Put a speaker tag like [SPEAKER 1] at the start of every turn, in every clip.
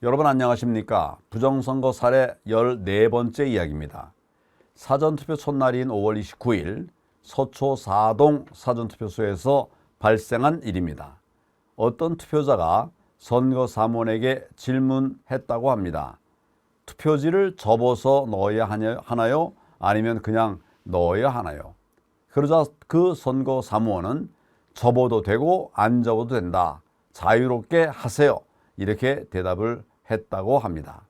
[SPEAKER 1] 여러분 안녕하십니까? 부정선거 사례 14번째 이야기입니다. 사전투표 첫날인 5월 29일 서초 4동 사전투표소에서 발생한 일입니다. 어떤 투표자가 선거 사무원에게 질문했다고 합니다. 투표지를 접어서 넣어야 하나요? 아니면 그냥 넣어야 하나요? 그러자 그 선거 사무원은 접어도 되고 안 접어도 된다. 자유롭게 하세요. 이렇게 대답을 했다고 합니다.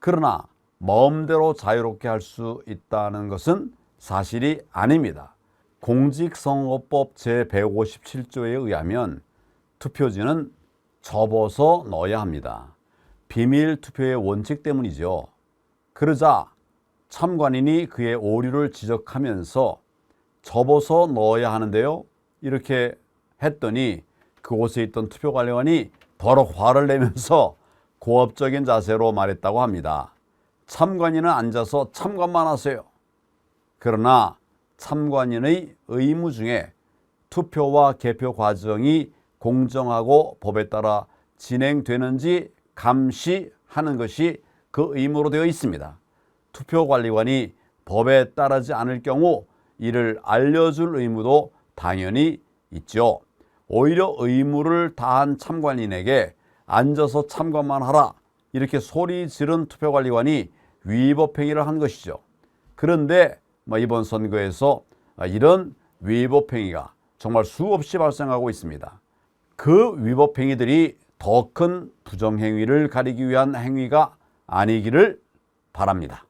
[SPEAKER 1] 그러나 마음대로 자유롭게 할 수 있다는 것은 사실이 아닙니다. 공직선거법 제157조에 의하면 투표지는 접어서 넣어야 합니다. 비밀 투표의 원칙 때문이죠. 그러자 참관인이 그의 오류를 지적하면서 접어서 넣어야 하는데요. 이렇게 했더니 그곳에 있던 투표 관리관이 더러 화를 내면서 고압적인 자세로 말했다고 합니다. 참관인은 앉아서 참관만 하세요. 그러나 참관인의 의무 중에 투표와 개표 과정이 공정하고 법에 따라 진행되는지 감시하는 것이 그 의무로 되어 있습니다. 투표관리관이 법에 따르지 않을 경우 이를 알려줄 의무도 당연히 있죠. 오히려 의무를 다한 참관인에게 앉아서 참관만 하라 이렇게 소리 지른 투표관리관이 위법 행위를 한 것이죠. 그런데 뭐 이번 선거에서 이런 위법 행위가 정말 수없이 발생하고 있습니다. 그 위법 행위들이 더 큰 부정 행위를 가리기 위한 행위가 아니기를 바랍니다.